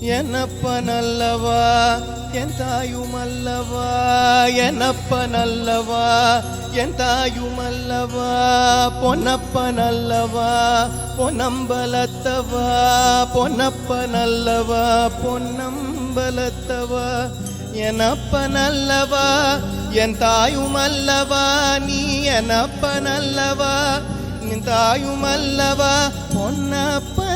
என்னப்ப நல்லவா? என் தாயும் அல்லவா? என்னப்ப நல்லவா? என் தாயும் அல்லவா? பொன்னப்ப நல்லவா? பொன்னம்பலத்தவா? பொன்னப்ப நல்லவா? பொன்னம்பலத்தவா? எனப்ப நல்லவா? என் தாயும் அல்லவா? நீ எனப்ப நல்லவா? நின் தாயும் அல்லவா? பொன்னப்ப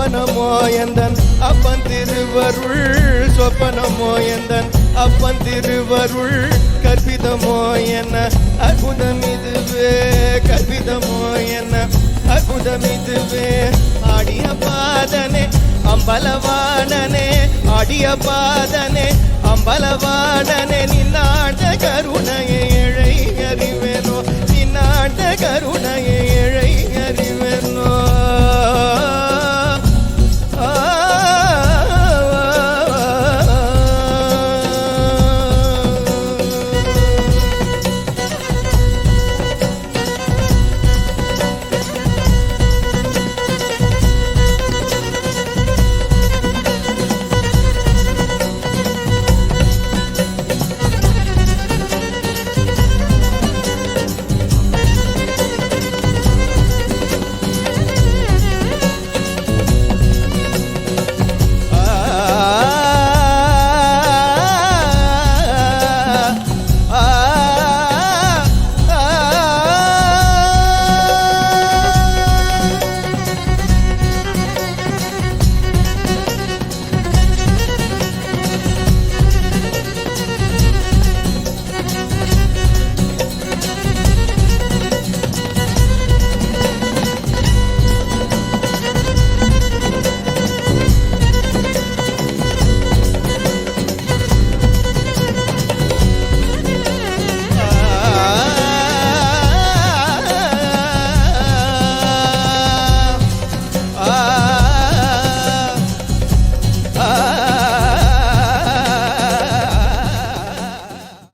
சொப்பனமோ எந்தன் அப்பன் திருவருள் சொப்பனமோ எந்தன் அப்பன் திருவருள் கற்பிதமோ என்ன அற்புதம் இதுவே கற்பிதமோ என்ன அற்புதம் இதுவே. ஆடிய பாதனே அம்பலவாணனே ஆடிய பாதனே அம்பலவாணனே